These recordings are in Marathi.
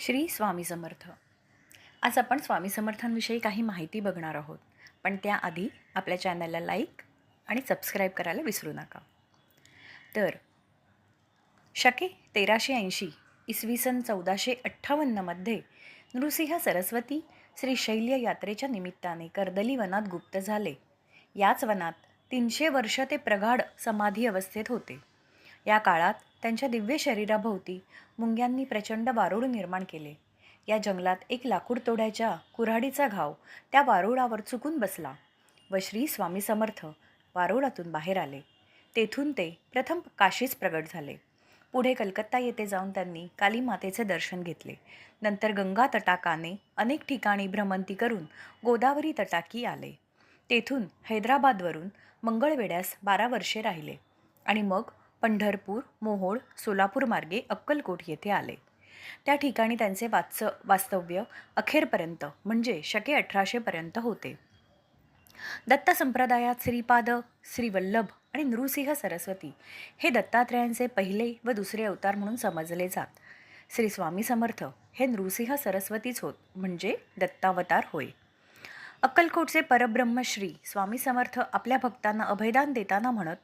श्री स्वामी समर्थ. आज आपण स्वामी समर्थांविषयी काही माहिती बघणार आहोत. पण त्याआधी आपल्या चॅनलला लाईक आणि सबस्क्राईब करायला विसरू नका. तर शके तेराशे ऐंशी इसवी सन चौदाशे अठ्ठावन्नमध्ये नृसिंह सरस्वती श्री शैल्य यात्रेच्या निमित्ताने कर्दली वनात गुप्त झाले. याच वनात तीनशे वर्ष ते प्रगाढ समाधी अवस्थेत होते. या काळात त्यांच्या दिव्य शरीराभोवती मुंग्यांनी प्रचंड वारूळ निर्माण केले. या जंगलात एक लाकूड तोड्याच्या कुऱ्हाडीचा घाव त्या वारुळावर चुकून बसला व श्री स्वामी समर्थ वारुळातून बाहेर आले. तेथून ते प्रथम काशीच प्रगट झाले. पुढे कलकत्ता येथे जाऊन त्यांनी काली मातेचे दर्शन घेतले. नंतर गंगा तटाकाने अनेक ठिकाणी भ्रमंती करून गोदावरी तटाकी आले. तेथून हैदराबादवरून मंगळवेड्यास बारा वर्षे राहिले आणि मग पंढरपूर मोहोळ सोलापूर मार्गे अक्कलकोट येथे आले. त्या ठिकाणी त्यांचे वाच वास्तव्य अखेरपर्यंत म्हणजे शके अठराशेपर्यंत होते. दत्त संप्रदायात श्रीपाद श्रीवल्लभ आणि नृसिंह सरस्वती हे दत्तात्रयांचे पहिले व दुसरे अवतार म्हणून समजले जात. श्री स्वामी समर्थ हे नृसिंह सरस्वतीच होत म्हणजे दत्तावतार होय. अक्कलकोटचे परब्रह्मश्री स्वामी समर्थ आपल्या भक्तांना अभयदान देताना म्हणत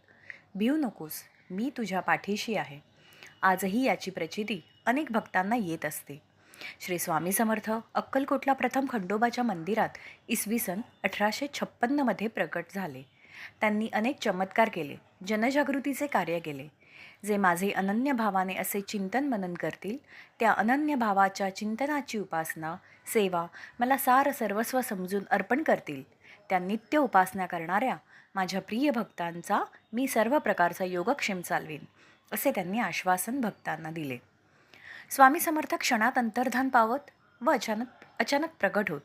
भिऊ नकोस मी तुझ्या पाठीशी आहे. आजही याची प्रचिती अनेक भक्तांना येत असते. श्री स्वामी समर्थ अक्कलकोटला प्रथम खंडोबाच्या मंदिरात इसवी सन अठराशे छप्पन्नमध्ये प्रकट झाले. त्यांनी अनेक चमत्कार केले जनजागृतीचे कार्य केले. जे माझे अनन्य भावाने असे चिंतन मनन करतील त्या अनन्य भावाच्या चिंतनाची उपासना सेवा मला सार सर्वस्व समजून अर्पण करतील. त्या नित्य उपासना करणाऱ्या माझ्या प्रिय भक्तांचा मी सर्व प्रकारचा योगक्षेम चालवीन असे त्यांनी आश्वासन भक्तांना दिले. स्वामी समर्थ क्षणात अंतर्धान पावत व अचानक अचानक प्रगट होत.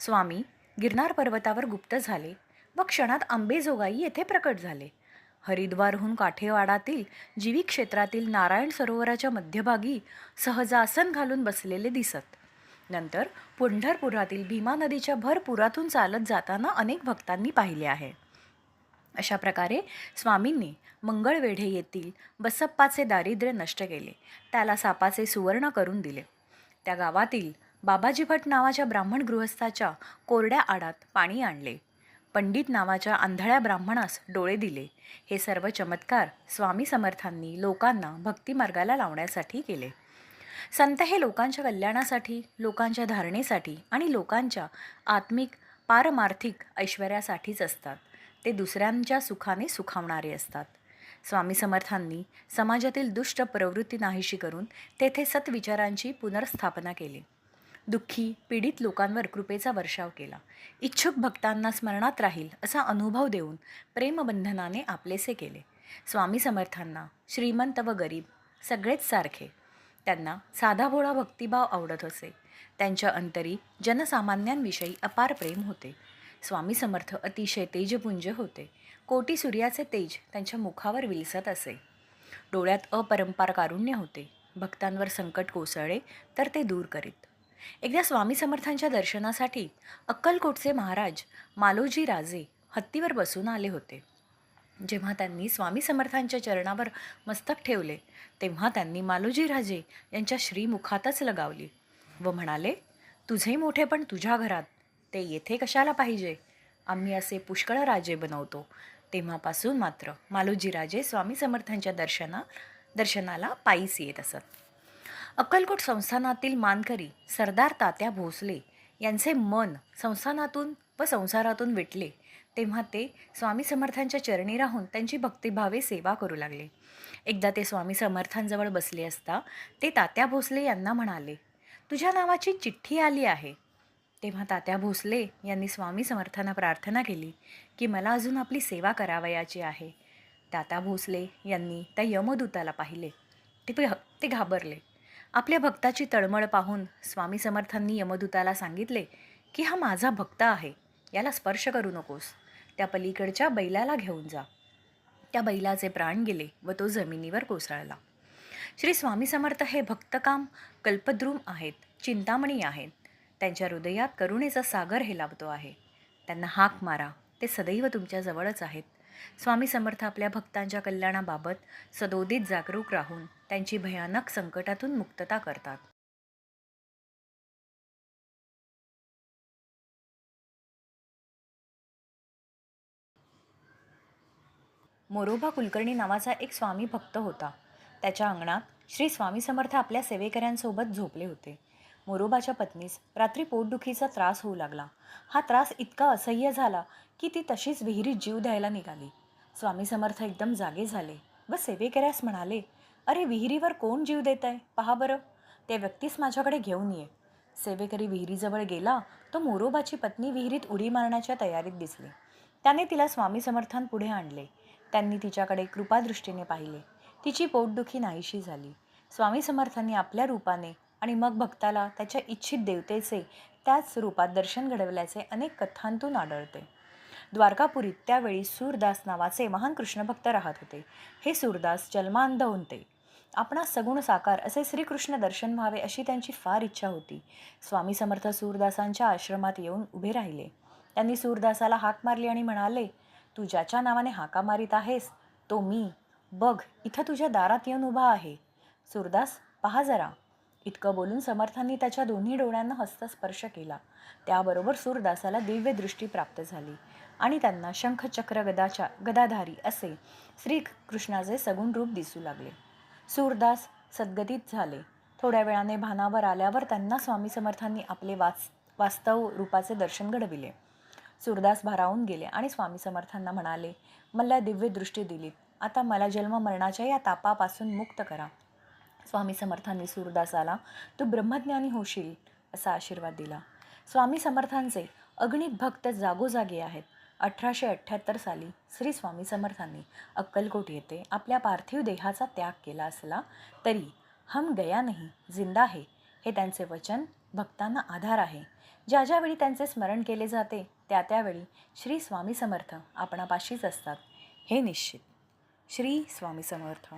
स्वामी गिरनार पर्वतावर गुप्त झाले व क्षणात आंबेजोगाई येथे प्रकट झाले. हरिद्वारहून काठेवाडातील जीवी क्षेत्रातील नारायण सरोवराच्या मध्यभागी सहजासन घालून बसलेले दिसत. नंतर पंढरपुरातील भीमा नदीच्या भर पुरातून चालत जाताना अनेक भक्तांनी पाहिले आहे. अशा प्रकारे स्वामींनी मंगळवेढे येथील बसप्पाचे दारिद्र्य नष्ट केले. त्याला सापाचे सुवर्ण करून दिले. त्या गावातील बाबाजी भट नावाच्या ब्राह्मण गृहस्थाच्या कोरड्या आडात पाणी आणले. पंडित नावाच्या आंधळ्या ब्राह्मणास डोळे दिले. हे सर्व चमत्कार स्वामी समर्थांनी लोकांना भक्तिमार्गाला लावण्यासाठी केले. संत हे लोकांच्या कल्याणासाठी लोकांच्या धारणेसाठी आणि लोकांच्या आत्मिक पारमार्थिक ऐश्वर्यासाठीच असतात. ते दुसऱ्यांच्या सुखाने सुखावणारे असतात. स्वामी समर्थांनी समाजातील दुष्ट प्रवृत्ती नाहीशी करून तेथे सत्विचारांची पुनर्स्थापना केली. दुःखी पीडित लोकांवर कृपेचा वर्षाव केला. इच्छुक भक्तांना स्मरणात राहील असा अनुभव देऊन प्रेमबंधनाने आपलेसे केले. स्वामी समर्थांना श्रीमंत व गरीब सगळेच सारखे. त्यांना साधा भोळा भक्तिभाव आवडत असे. त्यांच्या अंतरी जनसामान्यांविषयी अपार प्रेम होते. स्वामी समर्थ अतिशय तेजपुंज होते. कोटी सूर्याचे तेज त्यांच्या मुखावर विलसत असे. डोळ्यात अपरंपार कारुण्य होते. भक्तांवर संकट कोसळले तर ते दूर करीत. एकदा स्वामी समर्थांच्या दर्शनासाठी अक्कलकोटचे महाराज मालोजी राजे हत्तीवर बसून आले होते. जेव्हा त्यांनी स्वामी समर्थांच्या चरणावर मस्तक ठेवले तेव्हा त्यांनी मालोजी राजे यांच्या श्रीमुखातच लगावली व म्हणाले तुझे मोठे पण तुझ्या घरात ते येथे कशाला पाहिजे? आम्ही असे पुष्कळ राजे बनवतो. तेव्हापासून मात्र मालोजी राजे स्वामी समर्थांच्या दर्शना दर्शनाला पायीस येत असत. अक्कलकोट संस्थानातील मानकरी सरदार तात्या भोसले यांचे मन संस्थानातून व संसारातून विटले. तेव्हा ते स्वामी समर्थांच्या चरणी राहून त्यांची भक्तिभावे सेवा करू लागले. एकदा ते स्वामी समर्थांजवळ बसले असता ते तात्या भोसले यांना म्हणाले तुझ्या नावाची चिठ्ठी आली आहे. तेव्हा तात्या भोसले यांनी स्वामी समर्थांना प्रार्थना केली की मला अजून आपली सेवा करावयाची आहे. तात्या भोसले यांनी त्या यमदूताला पाहिले. ते ते घाबरले. आपल्या भक्ताची तळमळ पाहून स्वामी समर्थांनी यमदूताला सांगितले की हा माझा भक्त आहे याला स्पर्श करू नकोस. त्या पलीकडच्या बैलाला घेऊन जा. त्या बैलाचे प्राण गेले व तो जमिनीवर कोसळला. श्री स्वामी समर्थ हे भक्तकाम कल्पद्रुम आहेत चिंतामणी आहेत. त्यांच्या हृदयात करुणेचा सागर हे लाभतो आहे. त्यांना हाक मारा ते सदैव तुमच्याजवळच आहेत. स्वामी समर्थ आपल्या भक्तांच्या कल्याणाबाबत सदोदित जागरूक राहून त्यांची भयानक संकटातून मुक्तता करतात. मोरोबा कुलकर्णी नावाचा एक स्वामी भक्त होता. त्याच्या अंगणात श्री स्वामी समर्थ आपल्या सेवेकऱ्यांसोबत झोपले होते. मोरोबाच्या पत्नीस रात्री पोटदुखीचा त्रास होऊ लागला. हा त्रास इतका असह्य झाला की ती तशीच विहिरीत जीव द्यायला निघाली. स्वामी समर्थ एकदम जागे झाले व सेवेकऱ्यास म्हणाले अरे विहिरीवर कोण जीव देत आहे पहा बरं. त्या व्यक्तीस माझ्याकडे घेऊन ये. सेवेकरी विहिरीजवळ गेला तो मोरोबाची पत्नी विहिरीत उडी मारण्याच्या तयारीत दिसली. त्याने तिला स्वामी समर्थांपुढे आणले. त्यांनी तिच्याकडे कृपादृष्टीने पाहिले. तिची पोटदुखी नाहीशी झाली. स्वामी समर्थांनी आपल्या रूपाने आणि मग भक्ताला त्याच्या इच्छित देवतेचे त्याच रूपात दर्शन घडवल्याचे अनेक कथांतून आढळते. द्वारकापुरीत त्यावेळी सूरदास नावाचे महान कृष्णभक्त राहत होते. हे सूरदास जन्मांध होते आपणास सगुण साकार असे श्रीकृष्ण दर्शन व्हावे अशी त्यांची फार इच्छा होती. स्वामी समर्थ सूरदासांच्या आश्रमात येऊन उभे राहिले. त्यांनी सूरदासाला हाक मारली आणि म्हणाले तू ज्याच्या नावाने हाका मारित आहेस तो मी. बघ इथं तुझ्या दारात येऊन उभा आहे. सूरदास पहा जरा. इतकं बोलून समर्थांनी त्याच्या दोन्ही डोळ्यांना हस्तस्पर्श केला. त्याबरोबर सूरदासाला दिव्यदृष्टी प्राप्त झाली आणि त्यांना शंखचक्र गदाच्या गदाधारी असे श्रीकृष्णाचे सगुण रूप दिसू लागले. सूरदास सद्गतीत झाले. थोड्या वेळाने भानावर आल्यावर त्यांना स्वामी समर्थांनी आपले वाच वास्तव रूपाचे दर्शन घडविले. सूरदास भारावून गेले आणि स्वामी समर्थांना म्हणाले मला दिव्यदृष्टी दिली दिलीत. आता मला जन्म मरणाच्या या तापापासून मुक्त करा. स्वामी समर्थांनी सूरदासाला तू ब्रह्मज्ञानी होशील असा आशीर्वाद दिला. स्वामी समर्थांचे अगणित भक्त जागोजागी आहेत. अठराशे अठ्ठ्याहत्तर साली श्री स्वामी समर्थांनी अक्कलकोट येथे आपल्या पार्थिव देहाचा त्याग केला असला तरी हम गया नाही जिंदा है हे त्यांचे वचन भक्तांना आधार आहे. ज्या ज्यावेळी त्यांचे स्मरण केले जाते त्या त्यावेळी श्री स्वामी समर्थ आपणापाशीच असतात. हे निश्चित. श्री स्वामी समर्थ.